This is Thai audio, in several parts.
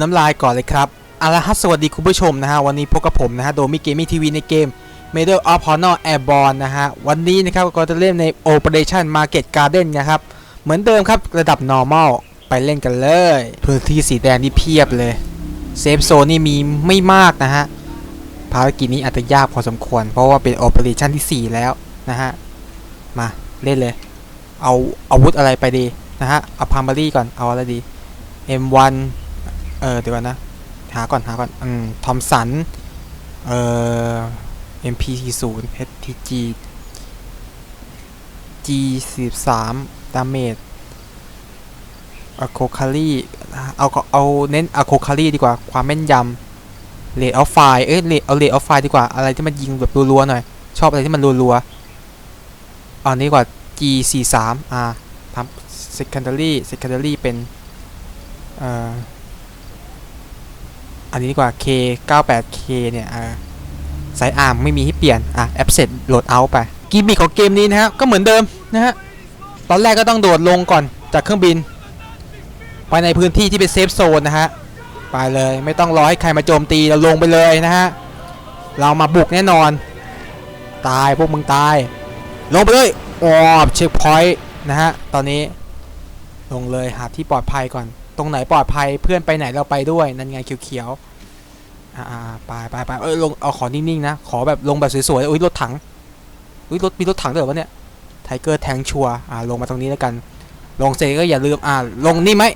นน้ำลายก่อนเลยครับอาละครัสวัสดีคุณผู้ชมนะฮะ วันนี้พบกับผมนะฮะ โดมิเกมมิ่งทีวีในเกม Medal of Honor Airborne นะฮะ วันนี้นะครับก็จะเล่นใน Operation Market Garden นะครับ เหมือนเดิมครับระดับ normal ไปเล่นกันเลย พื้นที่สีแดงนี่เพียบเลยเซฟโซนนี่มีไม่มากนะฮะ ภารกิจนี้อาจจะยากพอสมควร เพราะว่าเป็น Operation ที่ 4 แล้วนะฮะ มาเล่นเลย เอาอาวุธอะไรไปดีนะฮะเอาพาร์มารีก่อนเอาอะไรดี M1 เออเดี๋ยวก่อนนะ หาก่อนหาก่อน อืมทอมสัน เอ่อ MP40 HTG G43 ดาเมจอะโคคารีเอาเอาเน้นอะโคคารีดีกว่า ความแม่นยำเลดออฟไฟเอ้ยเลดเอาเลดออฟไฟดีกว่า อะไรที่มันยิงแบบรัวๆหน่อย ชอบอะไรที่มันรัวๆอานี้ดีกว่า G43 อ่าทำ secondary secondary เป็น เอ่อ อันนี้ดีกว่า K 98 K เนี่ยสายอาร์มไม่มีให้เปลี่ยน อะแอปเสร็จโหลดเอาไป กิมมิคของเกมนี้นะฮะ ก็เหมือนเดิมนะฮะ ตอนแรกก็ต้องโดดลงก่อนจากเครื่องบิน ไปในพื้นที่ที่เป็นเซฟโซนนะฮะ ไปเลยไม่ต้องรอให้ใครมาโจมตีเราลงไปเลยนะฮะ เรามาบุกแน่นอน ตายพวกมึงตาย ลงไปเลยอ๋อเช็คพอยต์นะฮะ ตอนนี้ลงเลยหาที่ปลอดภัยก่อน ตรงไหนปลอดภัยเพื่อนไปไหนเราไปด้วยนั่นไงเขียวๆอ่าไปไปไปเอ้ยลงเอาขอนิ่งๆนะขอแบบลงแบบสวยๆอุ้ยรถถังอุ้ยรถมีรถถังด้วยเหรอวะเนี่ยไทเกอร์แทงชัวอ่าลงมาตรงนี้แล้วกัน ลงเสร็จก็อย่าลืมอ่าลงนิ่มไหม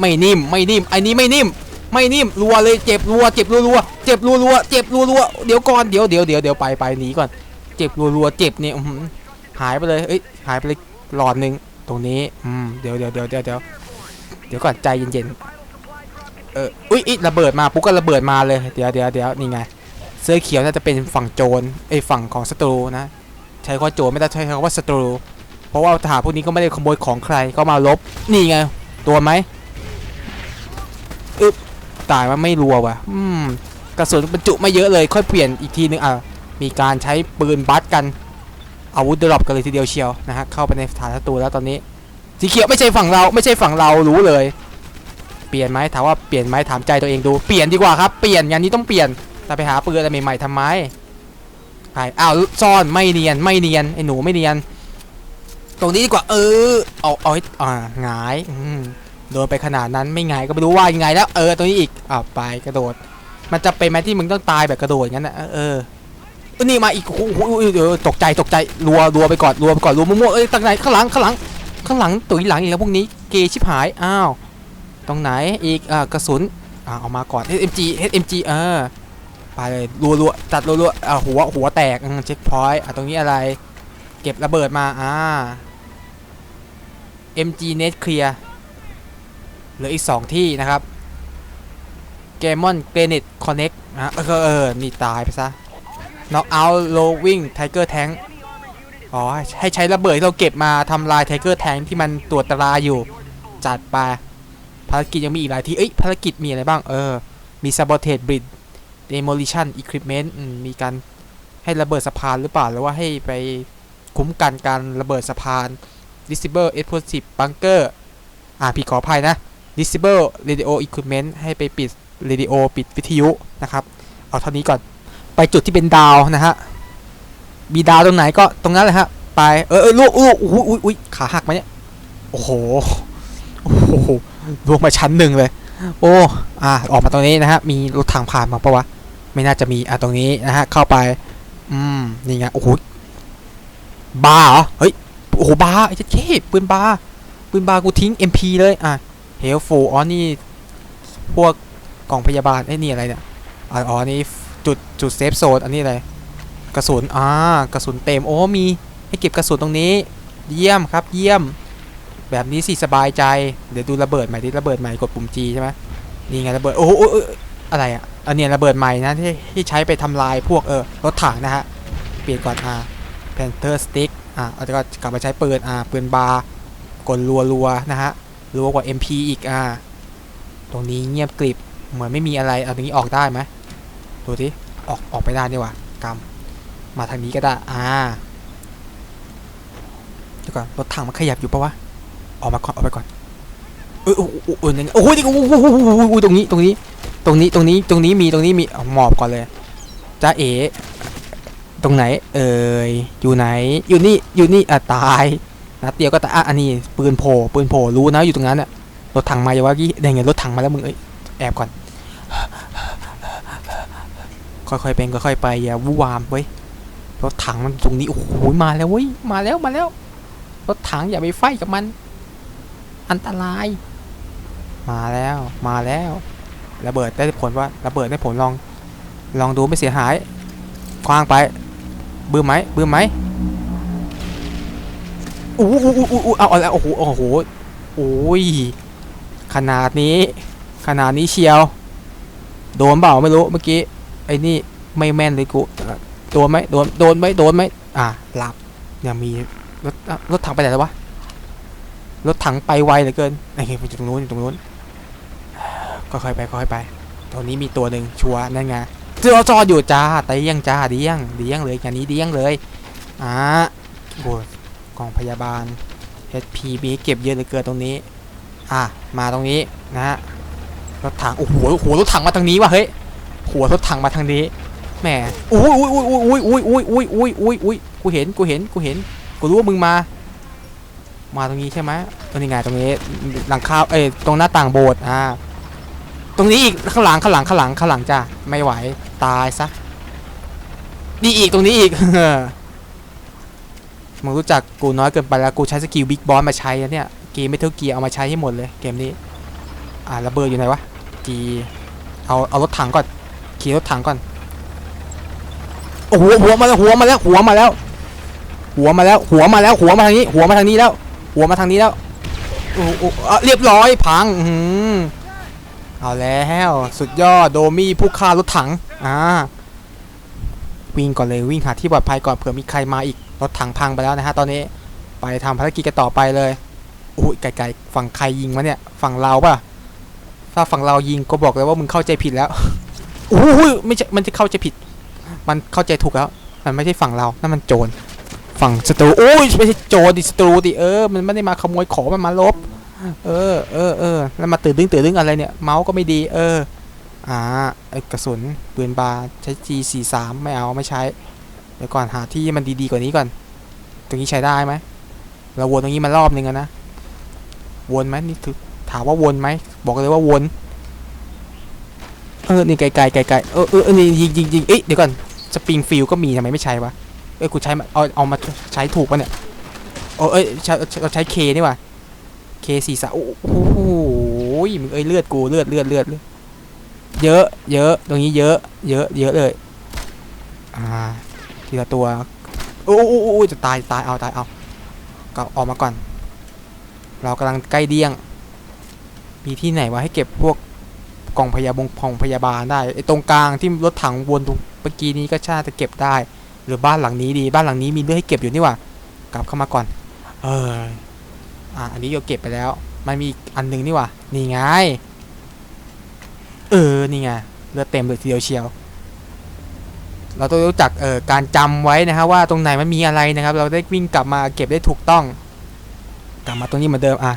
ไม่นิ่มไม่นิ่มไอ้นี้ไม่นิ่มไม่นิ่มรัวเลยเจ็บรัวเจ็บรัวรัวเจ็บรัวรัวเจ็บรัวรัวเดี๋ยวก่อนเดี๋ยวเดี๋ยวเดี๋ยวเดี๋ยวไปไปหนีก่อน เจ็บรัวรัวเจ็บเนี่ยอื้อหือหายไปเลยเอ้ยหายไปเลยหลอดหนึ่งตรงนี้อืมเดี๋ยวเดี๋ยวเดี๋ยวเดี๋ยวเดี๋ยวเดี๋ยวก่อนใจเย็นๆ เออ อุ้ยอิระเบิดมาปุ๊กก็ระเบิดมาเลย เดี๋ยวเดี๋ยวเดี๋ยวนี่ไง เสื้อเขียวน่าจะเป็นฝั่งโจรไอ้ฝั่งของศัตรูนะ ใช้คำโจรไม่ได้ใช้คำว่าศัตรู เพราะว่าทหารพวกนี้ก็ไม่ได้ขโมยของใคร ก็มาลบ นี่ไง ตัวไหมอึ๊บตายว่าไม่รัวว่ะ อืม กระสุนบรรจุไม่เยอะเลย ค่อยเปลี่ยนอีกทีนึงอะ มีการใช้ปืนบัสกัน อาวุธดรอปกันเลยทีเดียวเชียวนะฮะ เข้าไปในฐานศัตรูแล้วตอนนี้ สีเขียวไม่ใช่ฝั่งเราไม่ใช่ฝั่งเรารู้เลย เปลี่ยนไหมถามว่าเปลี่ยนไหมถามใจตัวเองดูเปลี่ยนดีกว่าครับเปลี่ยนงานนี้ต้องเปลี่ยนแต่ไปหาปืนอะไรใหม่ๆทำไมใช่อ้าวซ่อนไม่เนียนไม่เนียนไอ้หนูไม่เนียน ตรงนี้ดีกว่า เออเอาเอาให้อ่าหงายอืโดนไปขนาดนั้นไม่หงายก็ไม่รู้ว่ายังไงแล้ว เออตรงนี้อีกอ่าวไปกระโดด มันจะเป็นไหมที่มึงต้องตายแบบกระโดดงั้นนะเออเออเออนี่มาอีกโอ้โหโอ้โหเดี๋ยวตกใจตกใจรัวรัวไปก่อนรัวไปก่อนรัวมั่วๆเอ้ยตรงไหนข้างหลังข้างหลัง ข้างหลังตุ๋ยหลังอีกแล้วพวกนี้เกชิบหายอ้าวตรงไหนอีกอ่ากระสุนอ่าเอามาก่อน HMG HMG เออไปเลยรัวๆจัดรัวๆอ่าหัวหัวแตกเช็คพอยต์อะตรงนี้อะไร เก็บระเบิดมาอ่า MG Net Clear เหลืออีก 2 ที่นะครับ g a m o n Granite Connect นะเออเออนี่ตายไปซะ Knock out Low Wing Tiger Tank อ๋อ ให้ใช้ระเบิดที่เราเก็บมาทำลาย Tiger Tank ที่มันตรวตราอยู่ จัดไป ภารกิจยังมีอีกหลายที่ เอ้ย ภารกิจมีอะไรบ้าง เออ มี Sabotage Bridge demolition equipment อืมมีการให้ระเบิดสะพานหรือเปล่า หรือว่าให้ไปคุ้มกันการระเบิดสะพาน disable explosive bunker อ่าพี่ขออภัยนะ disable radio equipment ให้ไปปิด radio ปิดวิทยุนะครับ เอาเท่านี้ก่อน ไปจุดที่เป็นดาวนะฮะ มีดาตรงไหนก็ตรงนั้นเลยฮะไปเออเออลูกลูกอุ้ยอุ้ยอุ้ยขาหักไหมเนี่ยโอ้โหโอ้โหลวงมาชั้นหนึ่งเลย โอ้อ่าออกมาตรงนี้นะฮะมีรถทางผ่านมาปะวะไม่น่าจะมีอะตรงนี้นะฮะเข้าไป อืมนี่ไงโอ้โหบาร์เหรอเฮ้ยโอ้โหบาร์ไอ้เจ๊เท่ปืนบาร์ปืนบาร์กูทิ้ง MP เลยอะเฮลฟูอ๋อนี่พวกกล่องพยาบาลไอ้นี่อะไรเนี่ยอ๋ออ๋อนี่จุดจุดเซฟโซนอันนี้อะไร กระสุนอ่ากระสุนเต็มโอ้มีให้เก็บกระสุนตรงนี้ เยี่ยมครับเยี่ยม แบบนี้สิสบายใจเดี๋ยวดูระเบิดใหม่ดิระเบิดใหม่กดปุ่ม G ใช่ไหมนี่ไงระเบิดโอ้โหโอ้อะไรอะอันเนี้ระเบิดใหม่นะที่ที่ใช้ไปทำลายพวกเออรถถังนะฮะเปลี่ยนก่อนอ่า Panther Stick อ่าแล้วก็กลับมาใช้ปืนอ่าปืนบาร์กลรัวรัวๆนะฮะรัวกว่า MP อีกอ่าตรงนี้เงียบกริบเหมือนไม่มีอะไรเอาตรงนี้ออกได้ไหมดูสิออกออกไปได้ดีกว่ากำม มาทางนี้ก็ได้อ่าเดี๋ยวก่อนรถถังมันขยับอยู่ปะวะออกมาก่อนออกไปก่อนเออโอ้โหโอ้โหโอ้โหโอ้โหโอ้โหโอ้โหโอ้โหตรงนี้ตรงนี้ ตรงนี้ตรงนี้ตรงนี้มีตรงนี้มีหมอบก่อนเลยจ้าเอ๋ตรงไหน เอ่ยอยู่ไหน อยู่นี่อยู่นี่อะตายนัดเดียวก็ตายอะอันนี้ปืนโผล่ปืนโผล่รู้นะอยู่ตรงนั้นอะรถถังมาอย่าว่ากี้ได้ไงรถถังมาแล้วมึงเอ้ยแอบก่อนค่อยๆเป็นค่อยๆไปอย่าวู่วามเว้ย รถถังมันตรงนี้โอ้โหมาแล้วเว้ยมาแล้วมาแล้ว รถถังอย่าไปไฟกับมัน อันตราย มาแล้วมาแล้วระเบิดได้ผลว่าระเบิดได้ผลลอง ลองดูไม่เสียหายคว้างไปบื้มไหมบื้มไหมอู้อู้อู้อู้เอาอาแล้วโอ้โหโอ้โหโอ้ยขนาดนี้ ขนาดนี้เชียว โดนเปล่าไม่รู้เมื่อกี้ไอ้นี่ไม่แม่นเลยกู โดนไหมโดนโดนไหมโดนไหมอะหลับเนี่ยมีรถรถถังไปไหนแล้ววะรถถังไปไวเหลือเกินไอ้เหี้ยอยู่ตรงนู้นอยู่ตรงนู้นก็ค่อยไปค่อยไปตอนนี้มีตัวหนึ่งชัวนั่นไงเจอจออยู่จ้าแต่ยังจ้าเดียงเดียงเลยอย่างนี้เดียงเลยอ่าโอ้กองพยาบาล HP มีเก็บเยอะเหลือเกินตรงนี้ อะมาตรงนี้นะฮะรถถังโอ้โหโอ้โหรถถังมาทางนี้ว่ะเฮ้ยหัวรถถังมาทางนี้ แหมอุ้ยอุ้ยอุ้ยอุ้ยอุ้ยอุ้ยอุ้ยอุ้ยอุ้ยอุ้ยกูเห็นกูเห็นกูเห็นกูรู้ว่ามึงมา มาตรงนี้ใช่ไหมตรงนี้ไงตรงนี้หลังคาเอ้ยตรงหน้าต่างโบสถ์อ่าตรงนี้อีกข้างหลังข้างหลังข้างหลังข้างหลังจ้ะไม่ไหวตายซะนี่อีกตรงนี้อีกมึงรู้จักกูน้อยเกินไปแล้วกูใช้สกิลบิ๊กบอสมาใช้แล้วเนี่ยเกมไม่เท่าเกียร์เอามาใช้ให้หมดเลยเกมนี้ อ่าระเบิดอยู่ไหนวะจีเอาเอารถถังก่อนขี่รถถังก่อน โอ้โหหัวมาแล้วหัวมาแล้วหัวมาแล้ว หัวมาแล้วหัวมาแล้วหัวมาทางนี้ หัวมาทางนี้แล้ว หัวมาทางนี้แล้วโอ้โหโอ้โหอะเรียบร้อยพังอื้อหือเอาแล้วสุดยอดโดมี่ผู้ฆ่ารถถังอ่าวิ่งก่อนเลยวิ่งหาที่ปลอดภัยก่อนเผื่อมีใครมาอีกรถถังพังไปแล้วนะฮะตอนนี้ไปทำภารกิจกันต่อไปเลยอุ้ยไกลๆฝั่งใครยิงวะเนี่ยฝั่งเราป่ะถ้าฝั่งเรายิงก็บอกเลยว่ามึงเข้าใจผิดแล้วโอ้ยไม่ใช่มันจะเข้าใจผิด มันเข้าใจถูกแล้ว มันไม่ใช่ฝั่งเรา นั่นมันโจร ฝั่งศัตรูโอ้ยไม่ใช่โจรดิศัตรูดิเออ มันไม่ได้มาขโมยของมันมาลบ เออ เออเออแล้วมาตื่นดึงตื่นดึงอะไรเนี่ย เมาส์ก็ไม่ดี เออ อ่า ไอกระสุนปืนบาใช้ G43 ไม่เอาไม่ใช้ เดี๋ยวก่อนหาที่มันดีๆกว่านี้ก่อน ตรงนี้ใช้ได้ไหม เราวนตรงนี้มารอบนึงนะ วนไหมนี่คือถามว่าวนไหม บอกเลยว่าวน ออนี่ไกลๆไกลๆเออเออเออนี่ยิงยิงยิงเอ๊ะเดี๋ยวก่อนสปริงฟิลก็มีทำไมไม่ใช้วะเอ้ยกูใช้มาเอาเอามาใช้ถูกปะเนี่ยโอ้เอ้ยใช้เราใช้เคนี่ว่ะเคสี่สาโอ้โหมึงเอ้ยเลือดกูเลือดเลือดเลือดเยอะ เยอะตรงนี้เยอะ เยอะเยอะเลยอ่าทีละตัวโอ้โอ้โอ้โอ้จะตายตายเอาตายเอาก็ออกมาก่อน เรากำลังใกล้เดี้ยง มีที่ไหนวะให้เก็บพวก กล่องพยาบงพองพยาบาลได้ไอ้ตรงกลางที่รถถังวนตรงเมื่อกี้นี้ก็ชาจะเก็บได้ หรือบ้านหลังนี้ดีบ้านหลังนี้มีเรื่องให้เก็บอยู่นี่ว่ากลับเข้ามาก่อน เอออะอันนี้เราเก็บไปแล้ว มันมีอีกอันหนึงนี่ว่านี่ไง เออนี่ไงเลือดเต็มเลยทีเดียวเชียว เราต้องรู้จักเอ่อการจำไว้นะฮะว่าตรงไหนมันมีอะไรนะครับ เราได้วิ่งกลับมาเก็บได้ถูกต้อง กลับมาตรงนี้เหมือนเดิมอะ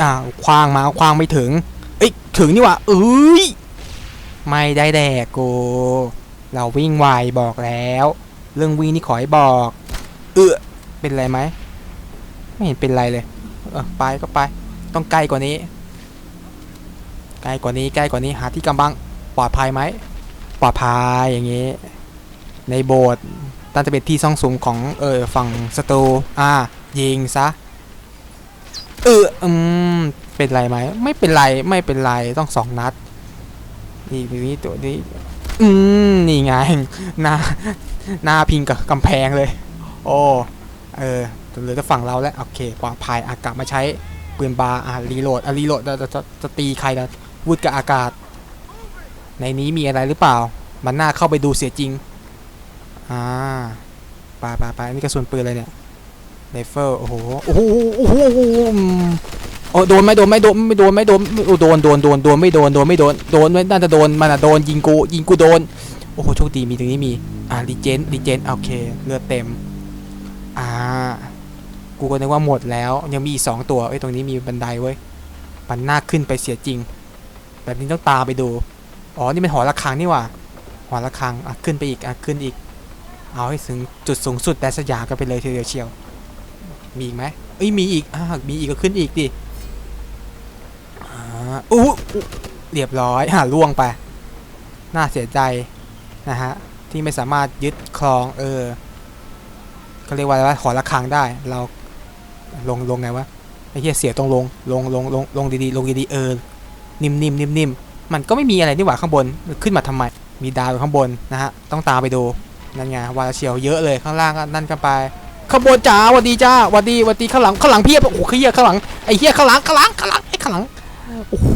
อ่าคว้างมาคว้างไม่ถึง เอ้ยถึงนี่ว่าเอ้ยไม่ได้แดกกูเราวิ่งไวบอกแล้ว เรื่องวิ่งนี่ขอให้บอก เออเป็นไรไหมไม่เห็นเป็นไรเลยเออไปก็ไป ต้องใกลกว่านี้ใกลกว่านี้ใกล้กว่านี้หาที่กำบังปลอดภัยไหมปลอดภัยอย่างนี้ ในโบสถ์น่าจะเป็นที่ซ่องสุมของเออฝั่งศัตรูอ่ายิงซะเอออืม เป็นไรไหมไม่เป็นไรไม่เป็นไรต้องสองนัดนี่ตัวนี้ตัวนี้ อืมนี่ไงหน้าหน้าพิงกับกำแพงเลย โอ้เออเหลือแต่ฝั่งเราแล้วโอเคปลอดภัยอากลับมาใช้ปืนบาอะรีโหลดอะรีโหลดจะจะจะตีใครนะวุดกับอากาศ ในนี้มีอะไรหรือเปล่า มันน่าเข้าไปดูเสียจริงอ่าไปไปไปอันนี่กระสุนปืนอะไรเนี่ยไรเฟิลโอ้โหโอ้โหโอ้โห โอ้โดนไหมโดนไหมโดนไม่โดนไม่โดนโอ้โดนโดนโดนโดนไม่โดนโดนไม่โดนโดนไม่น่าจะโดนมันอะโดนยิงกูยิงกูโดนโอ้โหโชคดีมีตรงนี้มีอ่ารีเจนรีเจนโอเคเลือดเต็มอ่ากูก็นึกว่าหมดแล้วยังมีอีกสองตัวเอ้ตรงนี้มีบันไดเว้ยไปปันหน้าขึ้นไปเสียจริง แบบนี้ต้องตามไปดูอ๋อนี่เป็นหอระฆังนี่ว่าหอระฆังอะขึ้นไปอีกอะขึ้นอีก เอาให้ถึงจุดสูงสุดแดนสยามกันไปเลยทีเดียวเชียว มีอีกไหมเอ้ยมีอีกอะมีอีกก็ขึ้นอีกดิ อู้เรียบร้อยอะล่วงไป น่าเสียใจนะฮะ ที่ไม่สามารถยึดครอง เออเขาเรียกว่าอะไรวะหอระฆังได้ เราลงลงไงวะไอ้เหี้ยเสียตรงลงลงลงลงลงดีๆลงดีๆเออ นิ่มๆนิ่มนิ่มๆมันก็ไม่มีอะไรนี่หว่าข้างบนขึ้นมาทำไม มีดาวอยู่ข้างบนนะฮะ ต้องตามไปดูนั่นไงวาเชียวเยอะเลยข้างล่างก็นั่นกันไปข้างบนจ้าวัดดีจ้าวัดดีวัดดีข้างหลังข้างหลังเพียบโอ้โหเฮียข้างหลังไอ้เฮียข้างหลังข้างหลังข้างหลังไอ้ข้างหลัง โอ้โห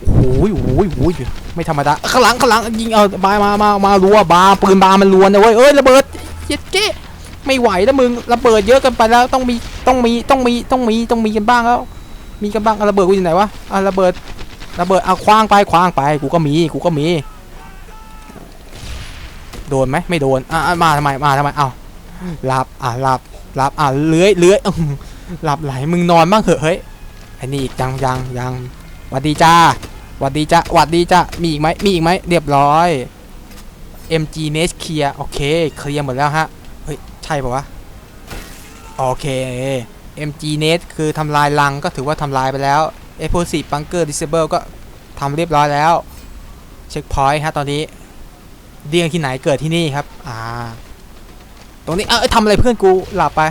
โอ้โหยโอ้โหโอ้โหยไม่ธรรมดาข้างหลังข้างหลังยิงเอาบามามามารัวบาปืนบามันรัวนะเว้ยเอ้ยระเบิดเย็ดเก้ไม่ไหวแล้วมึงระเบิดเยอะกันไปแล้วต้องมีต้องมีต้องมีต้องมีต้องมีกันบ้างแล้ว มีกันบ้างระเบิดกูอยู่ไหนวะอะระเบิดระเบิดเอาคว้างไปคว้างไปกูก็มีกูก็มี โดนไหมไม่โดนอะมาทำไมมาทำไมเอ้าหลับอะหลับหลับอะเลื้อยเลื้อยหลับไหลมึงนอนบ้างเถอะเฮ้ย อ้นี่อีกยังยังยังหวัดดีจ้าหวัดดีจ้าหวัดดีจ้ามีอีกไหมมีอีกไหมเรียบร้อย MG Nest เคลียโอเคเคลียหมดแล้วฮะเฮ้ยใช่ปะวะโอเค MG Net คือทำลายรังก็ถือว่าทำลายไปแล้ว e p o s i v e Bunker Disable ก็ทำเรียบร้อยแล้ว เช็คพอยต์ฮะตอนนี้เดียงที่ไหนเกิดที่นี่ครับ อ่า ตรงนี้ เอ้ยทำอะไรเพื่อนกู หลับไป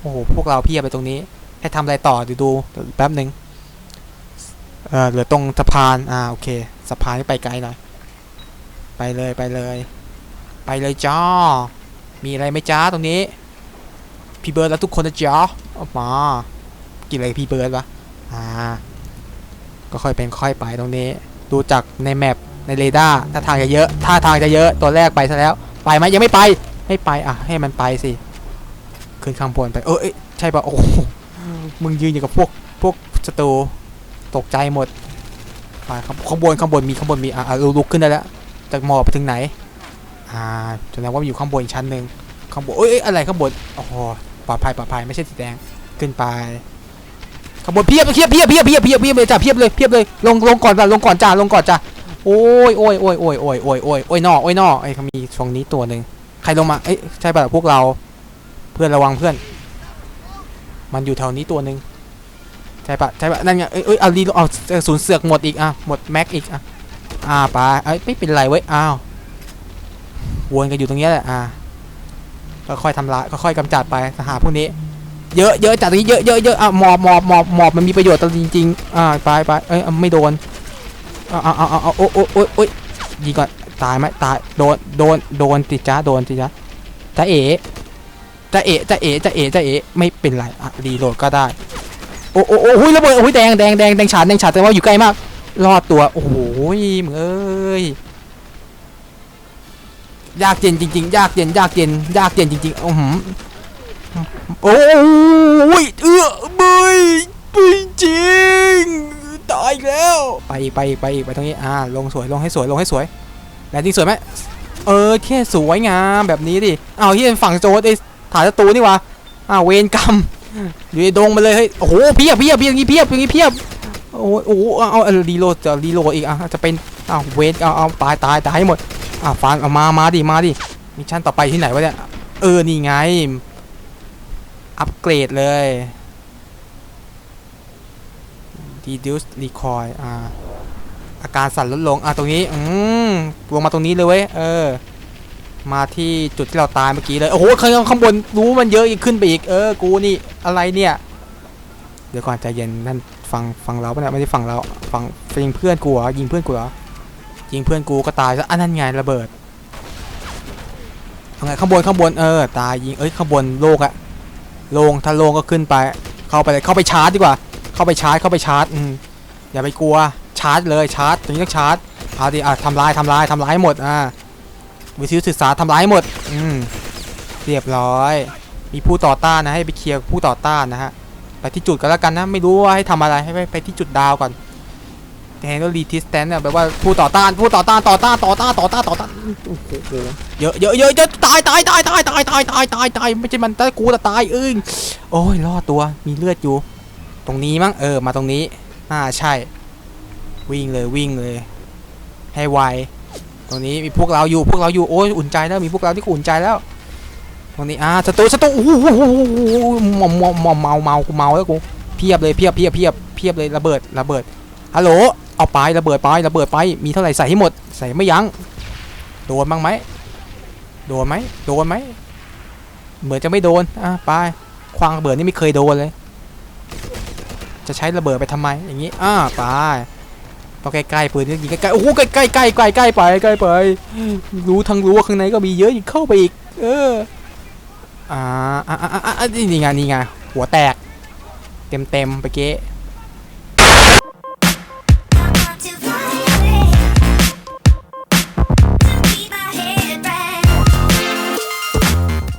โอ้โห พวกเราเพียบไปตรงนี้ ให้ทำอะไรต่อดูดูแป๊บหนึ่งเออเหลือตรงสะพาน อ่า โอเค สะพานไปไกลหน่อย ไปเลยไปเลย ไปเลยจ้ามีอะไรไหมจ้าตรงนี้ พี่เบิร์ดแล้วทุกคนนะจ๊ะออกมา กินอะไรพี่เบิร์ดวะ อ่า ก็ค่อยเป็นค่อยไปตรงนี้ ดูจากในแมปในเรดาร์ถ้าทางจะเยอะถ้าทางจะเยอะ ตัวแรกไปซะแล้ว ไปไหมยังไม่ไป ไม่ไป อะ ให้มันไปสิ ขึ้นข้างบนไป เออใช่ปะโอ้ มึงยืนอยู่กับพวกพวกศัตรูตกใจหมดไปข้างข้างบนข้างบนมีข้างบนมีอะอะลุกขึ้นได้แล้วจากหมอบไปถึงไหน อ่าแสดงว่าอยู่ข้างบนอีกชั้นหนึ่งข้างบนเอ้ยอะไรข้างบนโอ้โหปลอดภัยปลอดภัยไม่ใช่สีแดงขึ้นไปข้างบนเพียบเพียบเพียบเพียบเพียบเพียบเพียบเลยจ้ะเพียบเลยเพียบเลยลงลงก่อนจ้ะลงก่อนจ้ะลงก่อนจ้ะโอ้ยโอ้ยโอ้ยโอ้ยโอ้ยโอ้ยโอ้ยโอ้ยนอโอ้ยนอไอ้เขามีช่วงนี้ตัวหนึ่งใครลงมาเอ้ยใช่ป่ะพวกเรา เพื่อนระวังเพื่อน มันอยู่แถวนี้ตัวหนึ่งใช่ปะใช่ปะนั่นไงเอ้ยเอ้ยเอาดีเอาศูนย์เสือกหมดอีกอะหมดแม็กอีกอะอ่าไปเอ้ยไม่เป็นไรเว้ยอ้าววนกันอยู่ตรงนี้แหละอ่าค่อยๆทำลายค่อยๆกำจัดไปสหาพวกนี้ เยอะเยอะจัดตรงนี้เยอะเยอะเยอะอะหมอบหมอบหมอบหมอบมันมีประโยชน์จริงๆอ่าไปไปเอ้ยไม่โดนเอาเอาเอาอาเอาโอ้โอ้โอ้โอ้ยยิงก่อนตายไหมตายโดนโดนโดนติจ้าโดนติจ้าจ้าเอ๋ จ้าเอ๋จ้าเอ๋จ้าเอ๋จ้าเอ๋ไม่เป็นไรอะรีโหลดก็ได้ โอ้โอ้โอ้ยระเบิดโอ้ยแดงแดงแดงแดงฉานแดงฉานแต่ว่าอยู่ใกล้มาก รอดตัว โอ้โหมึงเอ้ยยากเย็นจริงๆ ยากเย็นยากเย็นยากเย็นจริงๆโอือหือโอ้ยเอื้อเบยไปจริงตายแล้ว ไปไปไปไปตรงนี้อ่าลงสวยลงให้สวยลงให้สวยแลนดิ้งสวยไหมเออแค่สวยงามแบบนี้ดิเอาที่เป็นฝั่งโจดไอ้ ฐานศัตรูนี่วะอ้าวเวรกรรมอยู่ในดงมาเลยเฮ้ยโอ้โหเพียบเพียบเพียบอย่างงี้เพียบอย่างงี้เพียบโอ้โหเอาเอารีโหลดจะรีโหลดอีกอะจะเป็นอ้าวเวรเอาเอาตายตายตายให้หมดอะฟังเอามามาดิมาดิมิชชั่นต่อไปที่ไหนวะเนี่ยเออนี่ไงอัปเกรดเลย reduce recoil อ่าอาการสั่นลดลงอะตรงนี้อืมลงมาตรงนี้เลยเว้ยเออ มาที่จุดที่เราตายเมื่อกี้เลยโอ้โหข้างข้างบนรู้มันเยอะอีกขึ้นไปอีกเออกูนี่อะไรเนี่ยเดี๋ยวก่อนใจเย็นนั่นฟังฟังเราปะเนี่ยไม่ได้ฟังเราฟังยิงเพื่อนกูเหรอยิงเพื่อนกูเหรอยิงเพื่อนกูก็ตายซะอันนั้นไงระเบิดเอาไงข้างบนข้างบนเออตายยิงเอ้ยข้างบนโลกอะโลงถ้าโลงก็ขึ้นไป เข้าไปเลยเข้าไปชาร์จดีกว่า เข้าไปชาร์จเข้าไปชาร์จอืมอย่าไปกลัวชาร์จเลยชาร์จตรงนี้ต้องชาร์จเอาดิอะทำลายทำลายทำลายหมดอ่า วิทยุสื่อสาทำลายหมด อืม เรียบร้อย มีผู้ต่อต้านนะ ให้ไปเคลียร์ผู้ต่อต้านนะฮะ ไปที่จุดกันแล้วกันนะ ไม่รู้ว่าให้ทำอะไร ให้ไปไปที่จุดดาวก่อนแทนก็รีทิสแตนเนี่ยแปลว่าผู้ต่อต้าน ผู้ต่อต้าน ต่อต้าน ต่อต้าน ต่อต้าน ต่อต้าน โอ้โห เยอะเยอะเยอะเยอะตายตายตายตายตายตายตายตายตายไม่ใช่มันแต่กูแต่ตายเอ้ยโอ้ย รอดตัว มีเลือดอยู่ตตรงนี้มั้ง เออ มาตรงนี้ อ่า ใช่ วิ่งเลย วิ่งเลย ให้ไว ตรงนี้มีพวกเราอยู่พวกเราอยู่โอ้ยอุ่นใจแล้วมีพวกเราที่อุ่นใจแล้วตรงนี้อ่าศัตรูศัตรูโอ้โหเมาเมาเมาเมาเมากูเมาแล้วกูเพียบเลยเพียบเพียบเพียบเพียบเลยระเบิด ระเบิดฮัลโหลเอาไประเบิดไประเบิดไปมีเท่าไหร่ใส่ให้หมดใส่ไม่ยั้งโดนบ้างไหมโดนไหมโดนไหมเหมือนจะไม่โดนอะไปควางระเบิดนี่ไม่เคยโดนเลย จะใช้ระเบิดไปทำไมอย่างนี้อ่าไป ต้องใกล้ๆปืนยิงใกล้ๆโอ้โหใกล้ๆใกล้ๆใกล้ๆใกล้ไปใกล้ไป รู้ทั้งรู้ว่าข้างในก็มีเยอะอีกเข้าไปอีก เอออ่าอ่าอ่าอ่านี่ไงนี่ไงหัวแตก เต็มเต็มๆไปเก๊